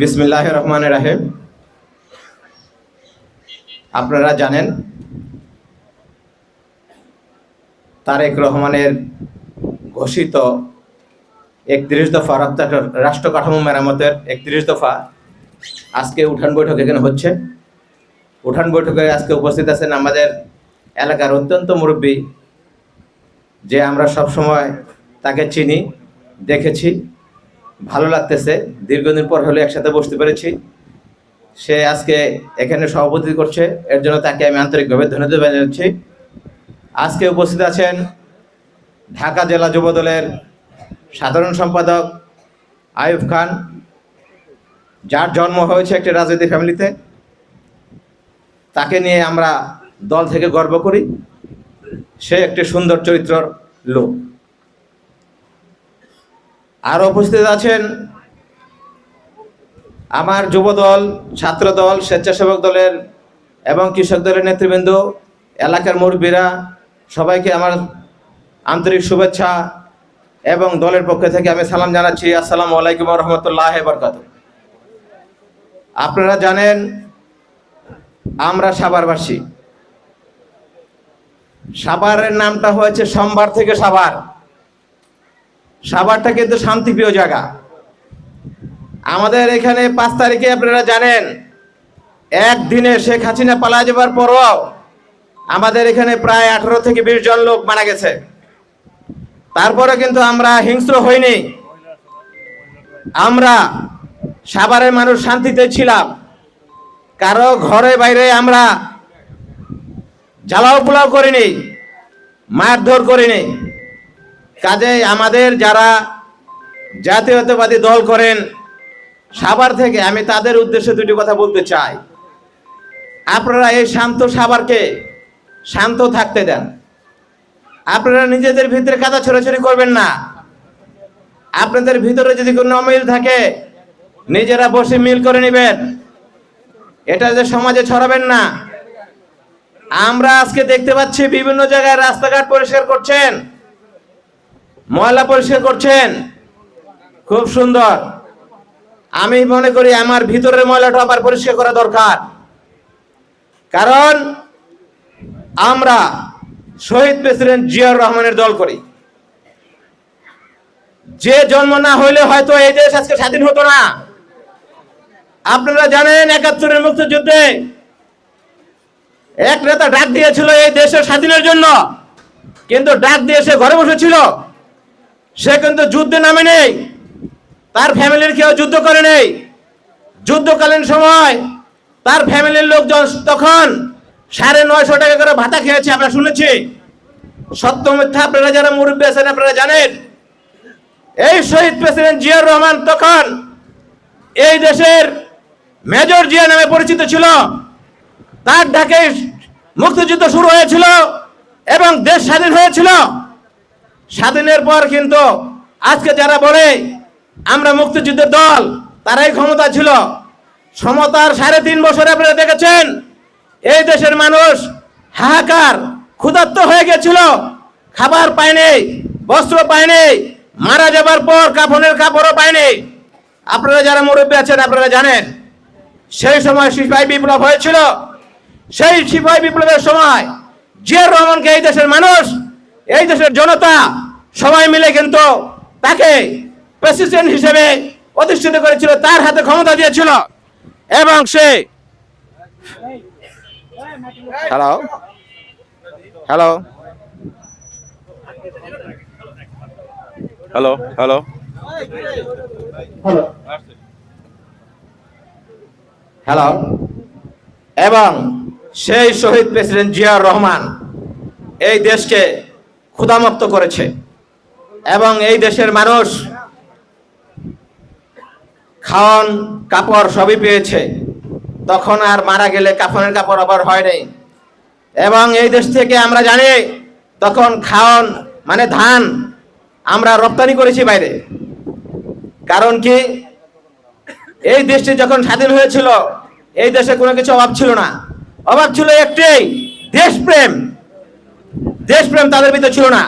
বিসমিল্লাহ রহমান রাহিম। আপনারা জানেন, তারেক রহমানের ঘোষিত একত্রিশ দফা রাষ্ট্র কাঠামো মেরামতের একত্রিশ দফা আজকে উঠান বৈঠক এখানে হচ্ছে। উঠান বৈঠকে আজকে উপস্থিত আছেন আমাদের এলাকার অত্যন্ত মুরব্বী, যে আমরা সব সময় তাকে চিনি, দেখেছি। লাগতেছে। দীর্ঘদিন পর হলে একসাথে বসতে পেরেছি। সে আজকে এখানে সভাপতি করছে, এর জন্য তাকে আমি আন্তরিকভাবে ধন্যবাদ জানাচ্ছি। আজকে উপস্থিত আছেন ঢাকা জেলা যুব দলের সাধারণ সম্পাদক আয়ুব খান, যার জন্ম হয়েছে একটি রাজনৈতিক ফ্যামিলিতে। তাকে নিয়ে আমরা দল থেকে গর্ব করি। সে একটি সুন্দর চরিত্রর লোক। আর উপস্থিত আছেন আমার যুব দল ছাত্র দল স্বেচ্ছাসেবক দলের এবং কৃষক দলের নেতৃবৃন্দ, এলাকার মুরব্বীরা, সবাইকে আমার আন্তরিক শুভেচ্ছা এবং দলের পক্ষ থেকে আমি সালাম জানাচ্ছি। আসসালামু আলাইকুম রহমতুল্লাহ বরকাত আপনারা জানেন, আমরা সাভারবাসী। সাভারের নামটা হয়েছে সোমবার থেকে সাভার। সাভারটা কিন্তু শান্তিপ্রিয় জায়গা। আমাদের এখানে পাঁচ তারিখে আপনারা জানেন, একদিনে শেখ হাসিনা পালা যাবার পরও আমাদের এখানে প্রায় আঠারো থেকে বিশ জন লোক মারা গেছে। তারপরে কিন্তু আমরা হিংস্র হইনি। আমরা সাভারের মানুষ শান্তিতে ছিলাম। কারও ঘরে বাইরে আমরা জ্বালাও পোলাও করিনি, মারধর করিনি। কাজে আমাদের যারা জাতীয়তাবাদী দল করেন সাবার থেকে আমি তাদের উদ্দেশ্যে দুটি কথা বলতে চাই। আপনারা এই শান্ত সাভারকে শান্ত থাকতে দেন। আপনারা নিজেদের ভিতরে কাদা ছড়াছড়ি করবেন না। আপনাদের ভিতরে যদি কোনো অমিল থাকে, নিজেরা বসে মিল করে নেবেন। এটা যে সমাজে ছড়াবেন না। আমরা আজকে দেখতে পাচ্ছি বিভিন্ন জায়গায় রাস্তাঘাট পরিষ্কার করছেন। ময়লা পরিষ্কার করছেন? খুব সুন্দর। আমি মনে করি আমার ভিতরের ময়লাটা আবার পরিষ্কার করা দরকার। কারণ আমরা শহীদ প্রেসিডেন্ট জিয়াউর রহমানের দল করি। যে জন্ম না হইলে হয়তো এই দেশ আজকে স্বাধীন হতো না। আপনারা জানেন একাত্তরের মুক্তিযুদ্ধে এক নেতা ডাক দিয়েছিল এই দেশের স্বাধীনের জন্য। কিন্তু ডাক দিয়ে সে ঘরে বসেছিল। সে কিন্তু যুদ্ধে নামে নেই। তার ফ্যামিলির কেউ যুদ্ধ করে নেই। যুদ্ধকালীন সময় তার ফ্যামিলির লোকজন তখন সাড়ে নয়শো টাকা করে ভাতা খেয়েছে, আমরা শুনেছি। সত্য মিথ্যা আপনারা যারা মুরব্বী আছেন, আপনারা জানেন। এই শহীদ প্রেসিডেন্ট জিয়াউর রহমান তখন এই দেশের মেজর জিয়া নামে পরিচিত ছিল। তার ডাকে মুক্তিযুদ্ধ শুরু হয়েছিল এবং দেশ স্বাধীন হয়েছিল। স্বাধীনের পর কিন্তু আজকে যারা বলে আমরা মুক্তিযুদ্ধের দল, তারাই ক্ষমতা ছিল। সমতার সাড়ে তিন বছরে আপনারা দেখেছেন, এই দেশের মানুষ হাহাকার, ক্ষুধার্ত হয়ে গেছিল। খাবার পায়নি বস্ত্র পায়নি মারা যাবার পর কাফনের কাপড়ও পায়নি আপনারা যারা মুরব্বী আছেন, আপনারা জানেন, সেই সময় সিপাহী বিপ্লব হয়েছিল। সেই সিপাহী বিপ্লবের সময় জিয়াউর রহমানকে এই দেশের মানুষ এই দেশের জনতা সবাই মিলে কিন্তু তাকে প্রেসিডেন্ট হিসেবে প্রতিষ্ঠিত করেছিল, তার হাতে ক্ষমতা দিয়েছিল এবং সে hello hello hello hello hello এবং সেই শহীদ প্রেসিডেন্ট জিয়াউর রহমান এই দেশকে ক্ষুধামুক্ত করেছে। এবং এই দেশের মানুষ খাওয়ান কাপড় সবই পেয়েছে। তখন আর মারা গেলে কাফনের কাপড় আবার হয় নাই। এবং এই দেশ থেকে আমরা জানি, তখন খাওয়ান মানে ধান আমরা রপ্তানি করেছি বাইরে। কারণ কি? এই দেশটি যখন স্বাধীন হয়েছিল, এই দেশে কোনো কিছু অভাব ছিল না। অভাব ছিল একটাই দেশপ্রেম। দেশপ্রেম তাদের ভিতরে ছিল না।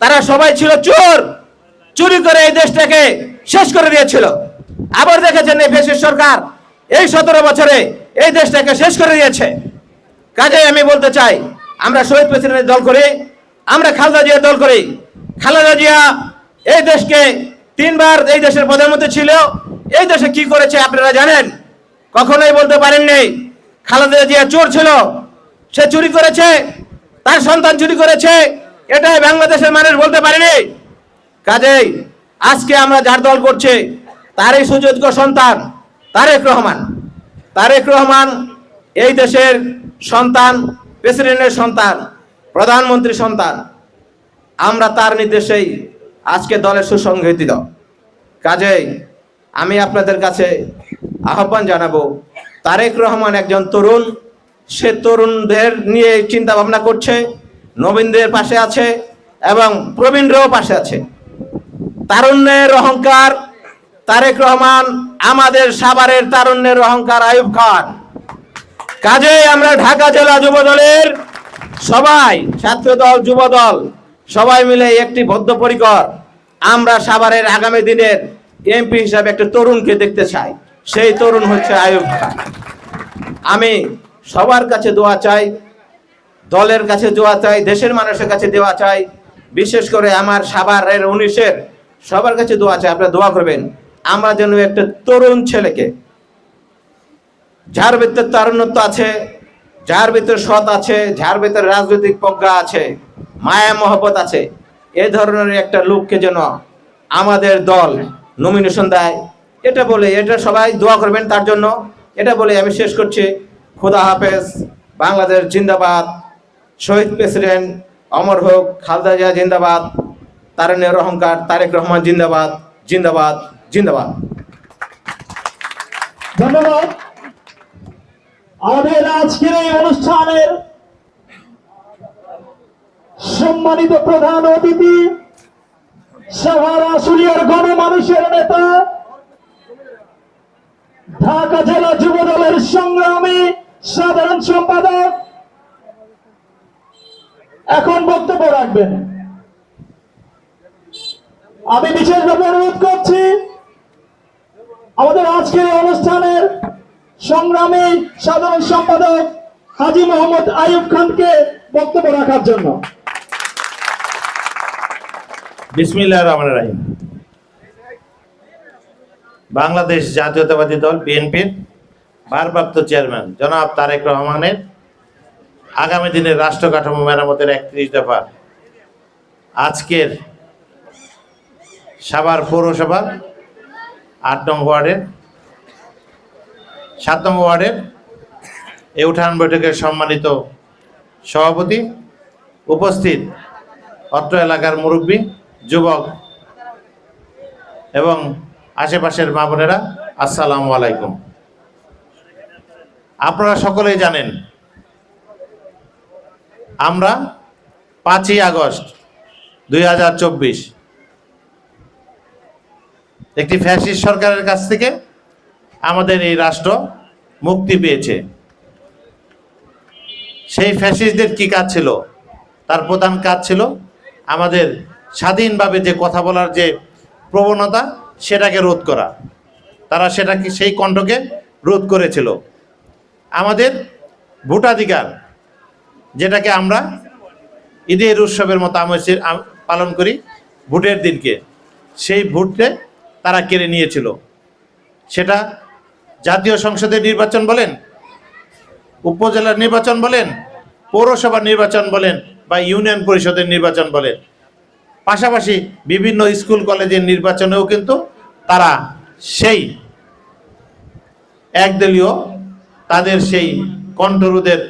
তারা সবাই ছিল চোর। চুরি করে এই দেশটাকে শেষ করে দিয়েছিল। আবার দেখেছেন এই ফেসিস সরকার এই সতেরো বছরে এই দেশটাকে শেষ করে দিয়েছে। কাজে আমি বলতে চাই, আমরা শহীদ প্রেসিডেন্টের দল করি, আমরা খালেদা জিয়া দল করি। খালেদা জিয়া এই দেশকে তিনবার এই দেশের প্রধানমন্ত্রী ছিল। এই দেশে কি করেছে আপনারা জানেন? কখনোই বলতে পারেননি। খালেদা জিয়া চোর ছিল, সে চুরি করেছে। তার সন্তান চুরি করেছে, এটাই বাংলাদেশের মানুষ বলতে পারেনি। কাজেই আজকে আমরা যার দল করছি, তারই সুযোগ্য সন্তান তারেক রহমান। তারেক রহমান এই দেশের সন্তান, প্রেসিডেন্টের সন্তান প্রধানমন্ত্রী সন্তান। আমরা তার নির্দেশেই আজকে দলের সুসংগঠিত। কাজেই আমি আপনাদের কাছে আহ্বান জানাব, তারেক রহমান একজন তরুণ সে তরুণদের নিয়ে চিন্তা ভাবনা করছে, নবীনদের পাশে আছে এবং প্রবীণরাও পাশে আছে। তারুণ্যের অহংকার, তারেক রহমান আমাদের সাভারের তারুণ্যের অহংকার আয়ুব খান। কাজেই আমরা ঢাকা জেলা যুব দলের সবাই ছাত্র দল যুব দল সবাই মিলে একটি বদ্ধপরিকর আমরা সাভারের আগামী দিনের এমপি হিসাবে একটা তরুণকে দেখতে চাই। সেই তরুণ হচ্ছে আয়ুব খান। আমি সবার কাছে দোয়া চাই, দলের কাছে দোয়া চাই, দেশের মানুষের কাছে দেওয়া চাই। বিশেষ করে আমার সাভারের উনিশের, সবার কাছে দোয়া চাই, আপনারা দোয়া করবেন। আমরা যেন একটা তরুণ ছেলেকে, যার ভিতরে তারুণ্যত্ব আছে, যার ভিতরে সৎ আছে, যার ভিতরে রাজনৈতিক প্রজ্ঞা আছে, মায়া মহব্বত আছে, এ ধরনের একটা লোককে যেন আমাদের দল নমিনেশন দেয়। এটা বলে, এটা সবাই দোয়া করবেন তার জন্য। এটা বলে আমি শেষ করছি। খুদা হাফেজ, বাংলাদেশ জিন্দাবাদ। শহীদ প্রেসিডেন্ট অমর হোক, খালদা জিয়া জিন্দাবাদ তারুণ্যের অহংকার তারেক রহমান জিন্দাবাদ জিন্দাবাদ জিন্দাবাদ। ধন্যবাদ। আমাদের আজকের এই অনুষ্ঠানের সম্মানিত প্রধান অতিথি, সাভার আশুলিয়ার গণমানুষের নেতা, ঢাকা জেলা যুব দলের সংগ্রামী সাধারণ সম্পাদক। এখন বক্তব্য রাখবেন। আমি বিশেষভাবে অনুরোধ করছি, আমাদের আজকের অনুষ্ঠানের সংগ্রামী সাধারণ সম্পাদক হাজি মোহাম্মদ আইয়ুব খানকে বক্তব্য রাখার জন্য। বাংলাদেশ জাতীয়তাবাদী দল, বিএনপির ভারপ্রাপ্ত চেয়ারম্যান জনাব তারেক রহমানের আগামী দিনের রাষ্ট্র কাঠামো মেরামতের একত্রিশ দফা আজকের সাভার পৌরসভা আট নং ওয়ার্ডের, সাত নং ওয়ার্ডের এই উঠান বৈঠকের সম্মানিত সভাপতি উপস্থিত অত্র এলাকার মুরব্বী, যুবক এবং আশেপাশের মা বোনেরা, আসসালামু আলাইকুম। আপনারা সকলেই জানেন, আমরা পাঁচই আগস্ট দুই হাজার চব্বিশ একটি ফ্যাসিস্ট সরকারের কাছ থেকে আমাদের এই রাষ্ট্র মুক্তি পেয়েছে। সেই ফ্যাসিস্টদের কি কাজ ছিল? তার প্রধান কাজ ছিল আমাদের স্বাধীনভাবে যে কথা বলার যে প্রবণতা, সেটাকে রোধ করা। তারা সেটাকে, সেই কণ্ঠকে রোধ করেছিল। আমাদের ভোটাধিকার, যেটাকে আমরা ঈদের উৎসবের মতো আমেজের আম- পালন করি ভোটের দিনকে। সেই ভোটে তারা কেড়ে নিয়েছিল। সেটা জাতীয় সংসদের নির্বাচন বলেন, উপজেলার নির্বাচন বলেন পৌরসভার নির্বাচন বলেন বা ইউনিয়ন পরিষদের নির্বাচন বলেন। পাশাপাশি বিভিন্ন স্কুল, কলেজের নির্বাচনেও কিন্তু তারা সেই একদলীয় তাদের সেই কণ্ঠরোধের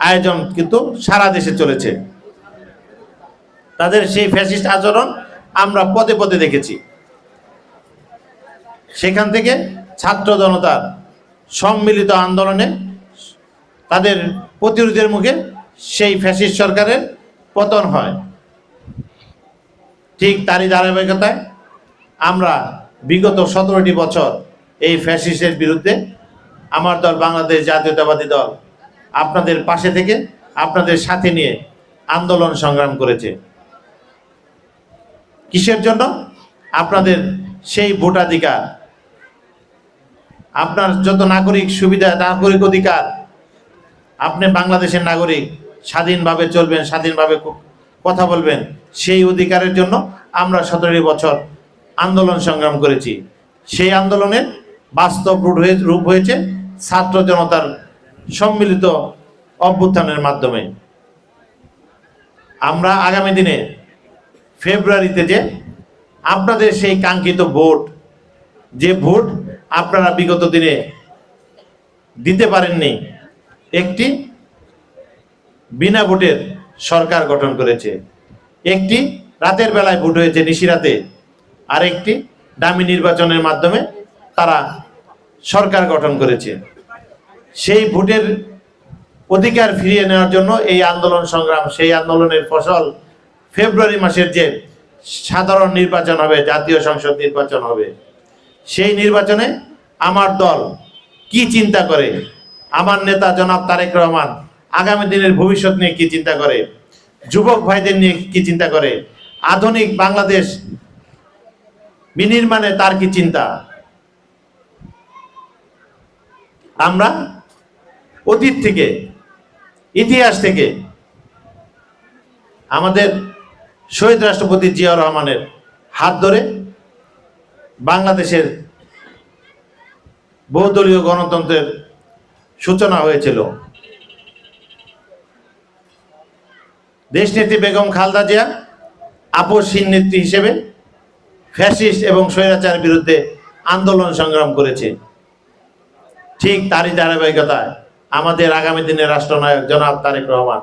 আয়োজন কিন্তু সারা দেশে চলেছে। তাদের সেই ফ্যাসিস্ট আচরণ আমরা পদে পদে দেখেছি। সেখান থেকে ছাত্র জনতার সম্মিলিত আন্দোলনে তাদের প্রতিরোধের মুখে সেই ফ্যাসিস্ট সরকারের পতন হয়। ঠিক তারই ধারাবাহিকতায় আমরা বিগত সতেরোটি বছর এই ফ্যাসিস্টের বিরুদ্ধে আমার দল বাংলাদেশ জাতীয়তাবাদী দল আপনাদের পাশে থেকে আপনাদের সাথে নিয়ে আন্দোলন সংগ্রাম করেছে। কিসের জন্য? আপনাদের সেই ভোটাধিকার। আপনার যত নাগরিক সুবিধা, নাগরিক অধিকার, আপনি বাংলাদেশের নাগরিক, স্বাধীনভাবে চলবেন, স্বাধীনভাবে কথা বলবেন, সেই অধিকারের জন্য আমরা সতেরো বছর আন্দোলন সংগ্রাম করেছি। সেই আন্দোলনের বাস্তব রূপ হয়ে হয়েছে ছাত্র জনতার সম্মিলিত অভ্যুত্থানের মাধ্যমে আমরা আগামী দিনে ফেব্রুয়ারিতে যে আপনাদের সেই কাঙ্ক্ষিত ভোট, যে ভোট আপনারা বিগত দিনে দিতে পারেননি, একটি বিনা ভোটের সরকার গঠন করেছে। একটি রাতের বেলায় ভোট হয়েছে নিশিরাতে আর একটি দামি নির্বাচনের মাধ্যমে তারা সরকার গঠন করেছে। সেই ভোটের অধিকার ফিরিয়ে নেওয়ার জন্য এই আন্দোলন সংগ্রাম, সেই আন্দোলনের ফসল ফেব্রুয়ারি মাসের যে সাধারণ নির্বাচন হবে, জাতীয় সংসদ নির্বাচন হবে, সেই নির্বাচনে আমার দল কি চিন্তা করে? আমার নেতা জনাব তারেক রহমান আগামী দিনের ভবিষ্যৎ নিয়ে কি চিন্তা করে? যুবক ভাইদের নিয়ে কি চিন্তা করে? আধুনিক বাংলাদেশ বিনির্মাণে তার কি চিন্তা? আমরা অতীত থেকে, ইতিহাস থেকে আমাদের শহীদ রাষ্ট্রপতি জিয়াউর রহমানের হাত ধরে বাংলাদেশের বহুদলীয় গণতন্ত্রের সূচনা হয়েছিল। দেশনেত্রী বেগম খালদা জিয়া আপসহীন নেত্রী হিসেবে ফ্যাসিস্ট এবং স্বৈরাচারের বিরুদ্ধে আন্দোলন সংগ্রাম করেছে। ঠিক তারই ধারাবাহিকতায় আমাদের আগামী দিনের রাষ্ট্রনায়ক জনাব তারেক রহমান।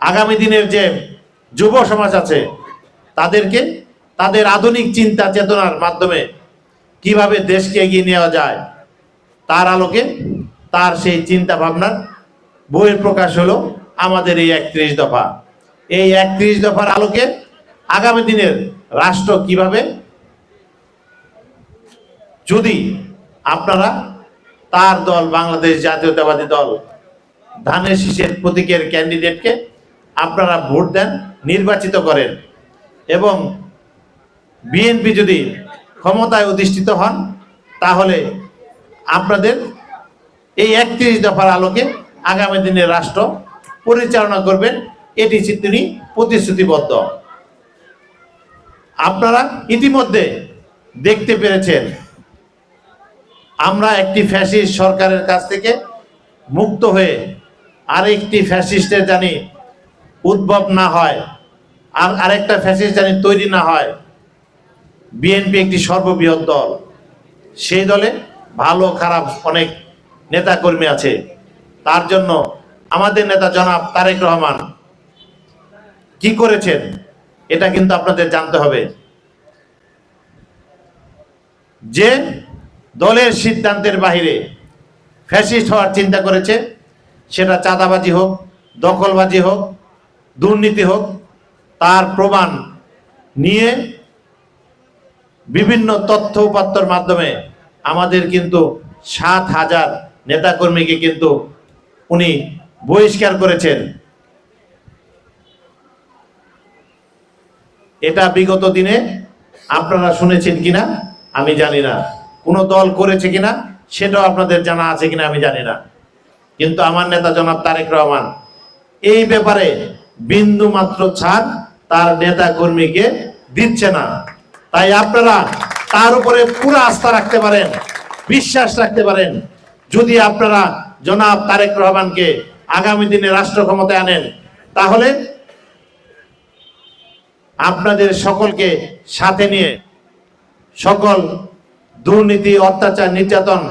আগামী দিনের যে যুব সমাজ আছে, তাদেরকে তাদের আধুনিক চিন্তা চেতনার মাধ্যমে কীভাবে দেশকে এগিয়ে নেওয়া যায়, তার আলোকে তার সেই চিন্তা ভাবনার বইয়ের প্রকাশ হলো আমাদের এই একত্রিশ দফা। এই একত্রিশ দফার আলোকে আগামী দিনের রাষ্ট্র কীভাবে যদি আপনারা তার দল, বাংলাদেশ জাতীয়তাবাদী দল, ধানের শীষের প্রতীকের ক্যান্ডিডেটকে আপনারা ভোট দেন, নির্বাচিত করেন। এবং বিএনপি যদি ক্ষমতায় অধিষ্ঠিত হন, তাহলে আপনাদের এই একত্রিশ দফার আলোকে আগামী দিনে রাষ্ট্র পরিচালনা করবেন, এটি তিনি প্রতিশ্রুতিবদ্ধ। আপনারা ইতিমধ্যে দেখতে পেরেছেন আমরা একটি ফ্যাসিস্ট সরকারের কাছ থেকে মুক্ত হয়ে আরেকটি ফ্যাসিস্টের জানি উদ্ভব না হয়, আর আরেকটা ফ্যাসিস্ট জানি তৈরি না হয়, বিএনপি একটি সর্ববৃহৎ দল। সেই দলে ভালো, খারাপ অনেক নেতাকর্মী আছে। তার জন্য আমাদের নেতা জনাব তারেক রহমান কি করেছেন, এটা কিন্তু আপনাদের জানতে হবে। যে দলের সিদ্ধান্তের বাহিরে ফ্যাসিস্ট হওয়ার চিন্তা করেছে। সেটা চাঁদাবাজি হোক, দখলবাজি হোক, দুর্নীতি হোক, তার প্রমাণ নিয়ে বিভিন্ন তথ্য উপাত্তর মাধ্যমে আমাদের কিন্তু সাত হাজার নেতাকর্মীকে কিন্তু উনি বহিষ্কার করেছেন। এটা বিগত দিনে আপনারা শুনেছেন কিনা আমি জানি না। কোনো দল করেছে কিনা, সেটাও আপনাদের জানা আছে কিনা আমি জানি না। কিন্তু আমার নেতা জনাব তারেক রহমান, এই ব্যাপারে বিন্দু মাত্র ছাড় তার নেতা কর্মীকে দিচ্ছে না। তাই আপনারা তার উপরে পুরো আস্থা রাখতে পারেন, বিশ্বাস রাখতে পারেন। যদি আপনারা জনাব তারেক রহমানকে আগামী দিনে রাষ্ট্র ক্ষমতায় আনেন, তাহলে আপনাদের সকলকে সাথে নিয়ে সকল দুর্নীতি, অত্যাচার, নির্যাতন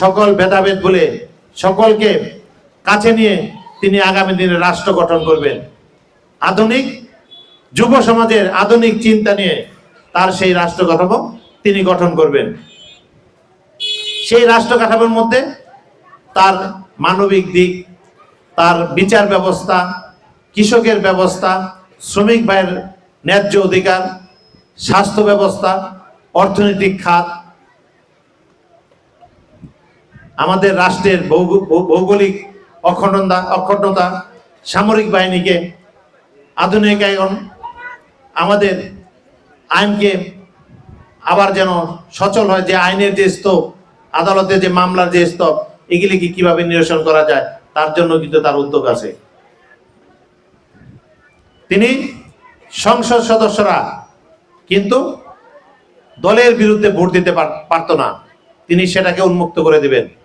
সকল ভেদাভেদ বলে সকলকে কাছে নিয়ে তিনি আগামী দিনে রাষ্ট্র গঠন করবেন। আধুনিক যুব সমাজের আধুনিক চিন্তা নিয়ে তার সেই রাষ্ট্র কাঠামো তিনি গঠন করবেন। সেই রাষ্ট্র কাঠামোর মধ্যে তার মানবিক দিক, তার বিচার ব্যবস্থা, কৃষকের ব্যবস্থা, শ্রমিক ভাইয়ের ন্যায্য অধিকার, স্বাস্থ্য ব্যবস্থা, অর্থনৈতিক খাত আমাদের রাষ্ট্রের ভৌগ- ভৌগোলিক অখণ্ডতা অখণ্ডতা, সামরিক বাহিনীকে আধুনিকায়ন আমাদের আইনকে আবার যেন সচল হয়, যে আইনের যে স্তব আদালতে যে মামলার যে স্তব এগুলিকে কীভাবে নিরসন করা যায়, তার জন্য কিন্তু তার উদ্যোগ আছে। তিনি সংসদ সদস্যরা কিন্তু দলের বিরুদ্ধে ভোট দিতে পার- পারতো না। তিনি সেটাকে উন্মুক্ত করে দিবেন।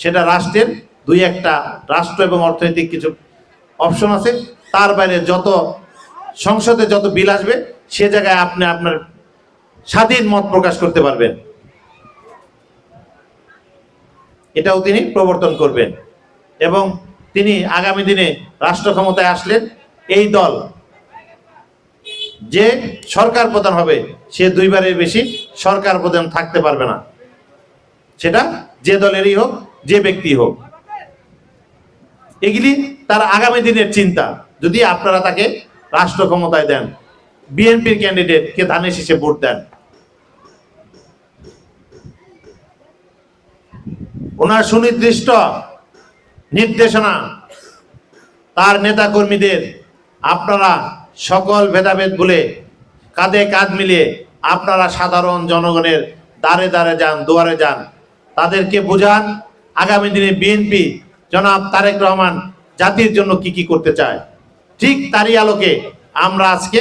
সেটা রাষ্ট্রের দুই একটা রাষ্ট্র এবং অর্থনৈতিক কিছু অপশন আছে। তার বাইরে যত সংসদে যত বিল আসবে, সে জায়গায় আপনি আপনার স্বাধীন মত প্রকাশ করতে পারবেন। এটাও তিনি প্রবর্তন করবেন। এবং তিনি আগামী দিনে রাষ্ট্র ক্ষমতায় আসলেন, এই দল যে সরকার প্রধান হবে, সে দুইবারের বেশি সরকার প্রধান থাকতে পারবে না। সেটা যে দলেরই হোক যে ব্যক্তি হোক। এগুলি তার আগামী দিনের চিন্তা। যদি আপনারা তাকে রাষ্ট্র ক্ষমতায় দেন, বিএনপির ক্যান্ডিডেটকে ধানের শীষে ভোট দেন। ওনার সুনির্দিষ্ট নির্দেশনা তার নেতাকর্মীদের আপনারা সকল ভেদাভেদ বলে কাঁধে কাঁধ মিলিয়ে আপনারা সাধারণ জনগণের দ্বারে দ্বারে যান, দুয়ারে যান, তাদেরকে বোঝান আগামী দিনে বিএনপি জনাব তারেক রহমান জাতির জন্য কি কি করতে চায়? ঠিক তারই আলোকে আমরা আজকে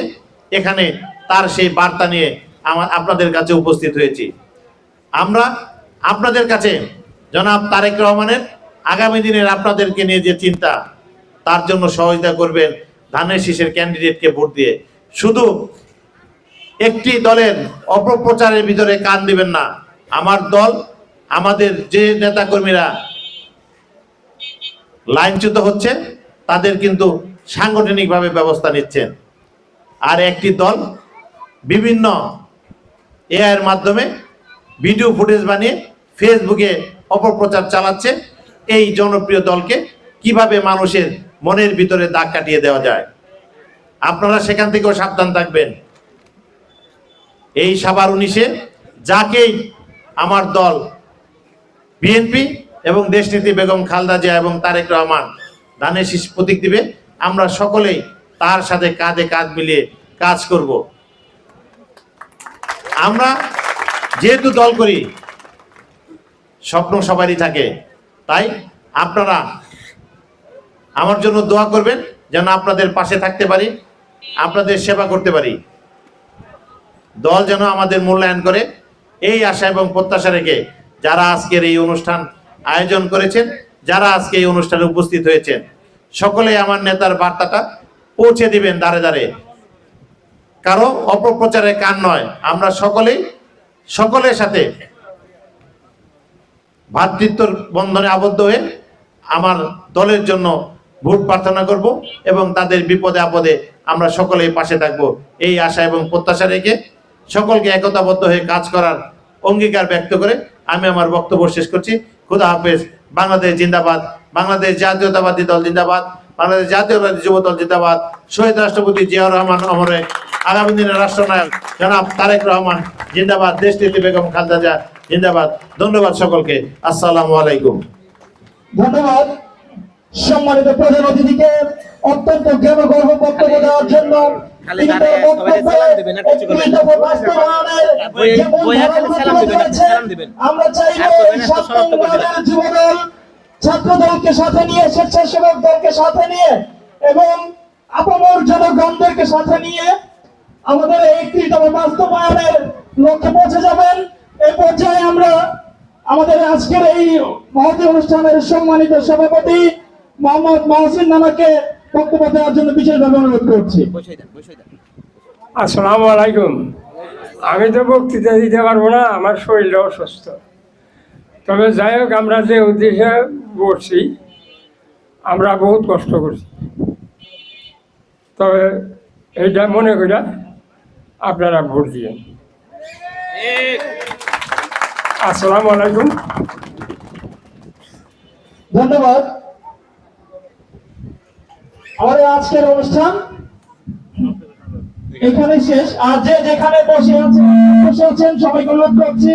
এখানে তার সেই বার্তা নিয়ে আমার আপনাদের কাছে উপস্থিত হয়েছি। আমরা আপনাদের কাছে জনাব তারেক রহমানের আগামী দিনের আপনাদেরকে নিয়ে যে চিন্তা, তার জন্য সহযোগিতা করবেন ধানের শীষের ক্যান্ডিডেটকে ভোট দিয়ে। শুধু একটি দলের অপপ্রচারের ভিতরে কান দিবেন না, আমার দল আমাদের যে নেতাকর্মীরা লাইনচ্যুত হচ্ছে, তাদের কিন্তু সাংগঠনিকভাবে ব্যবস্থা নিচ্ছেন। আর একটি দল বিভিন্ন এআইয়ের মাধ্যমে ভিডিও ফুটেজ বানিয়ে ফেসবুকে অপপ্রচার চালাচ্ছে, এই জনপ্রিয় দলকে কীভাবে মানুষের মনের ভিতরে দাগ কাটিয়ে দেওয়া যায়। আপনারা সেখান থেকেও সাবধান থাকবেন। এই সাবার উনিশে যাকেই আমার দল বিএনপি এবং দেশনীতি বেগম খালদা জিয়া এবং তারেক রহমান ধানের শীষ প্রতীক দিবে। আমরা সকলেই তার সাথে কাঁধে কাঁধ মিলিয়ে কাজ করব। আমরা যেহেতু দল করি, স্বপ্ন সবারই থাকে। তাই আপনারা আমার জন্য দোয়া করবেন যেন আপনাদের পাশে থাকতে পারি, আপনাদের সেবা করতে পারি। দল যেন আমাদের মূল্যায়ন করে, এই আশা এবং প্রত্যাশা রেখে যারা আজকের এই অনুষ্ঠান আয়োজন করেছেন, যারা আজকে এই অনুষ্ঠানে উপস্থিত হয়েছেন, সকলে আমার নেতার বার্তাটা পৌঁছে দিবেন দাঁড়ে দাঁড়ে কারও অপপ্রচারের কান নয়, আমরা সকলেই, সকলের সাথে ভ্রাতৃত্বর বন্ধনে আবদ্ধ হয়ে আমার দলের জন্য ভোট প্রার্থনা করব এবং তাদের বিপদে আপদে আমরা সকলেই পাশে থাকব এই আশা এবং প্রত্যাশা রেখে সকলকে একতাবদ্ধ হয়ে কাজ করার অঙ্গীকার ব্যক্ত করে আমি আমার বক্তব্য শেষ করছি। খুদা হাফেজ, বাংলাদেশ জিন্দাবাদ, বাংলাদেশ জাতীয়তাবাদী দল জিন্দাবাদ, বাংলাদেশ জাতীয়তাবাদী যুব দল জিন্দাবাদ। শহীদ রাষ্ট্রপতি জিয়াউর রহমান অমরে, আগামী দিনের রাষ্ট্রনায়ক জনাব তারেক রহমান জিন্দাবাদ, দেশ নীতি বেগম খালদা জিয়া জিন্দাবাদ। ধন্যবাদ সকলকে। আসসালামু আলাইকুম। ধন্যবাদ সম্মানিত প্রধান অতিথিকে অত্যন্ত জ্ঞানগর্ভ বক্তব্য দেওয়ার জন্য। খালি দাঁড়ায় সবাইকে সালাম দিবেন, আর কিছু করবেন না। একত্রিত বাস্তবায়নের বই- যেমন বই হাতে ধারাগুলো সালাম দিবেন, সালাম দিবেন। আর করবেন এই না, তো সমাপ্ত করে দিবেন। ছাত্র দলকে সাথে নিয়ে স্বেচ্ছাসেবক দলকে সাথে নিয়ে এবং আপামর জনগণদেরকে সাথে নিয়ে আমাদের এই বাস্তবায়নের লক্ষ্যে পৌঁছে যাবেন এই পর্যায়ে আমরা আমাদের আজকের এই মহতী অনুষ্ঠানের সম্মানিত সভাপতি মোহাম্মদ মহসিন নানাকে বক্তব্য দেওয়ার জন্য বিশেষভাবে অনুরোধ করছি। আসসালামু আলাইকুম। আমি তো বক্তৃতা দিতে পারব না আমার শরীরটা অসুস্থ। তবে যাই হোক আমরা যে উদ্দেশ্যে বসছি আমরা বহুত কষ্ট করছি। তবে এইটা মনে করি আপনারা ভোট দিয়েন। আসসালামু আলাইকুম। ধন্যবাদ। আমাদের আজকের অনুষ্ঠান এখানে শেষ। আর যে যেখানে বসে আছেন বসে আছেন, সবাইকে অনুরোধ করছি।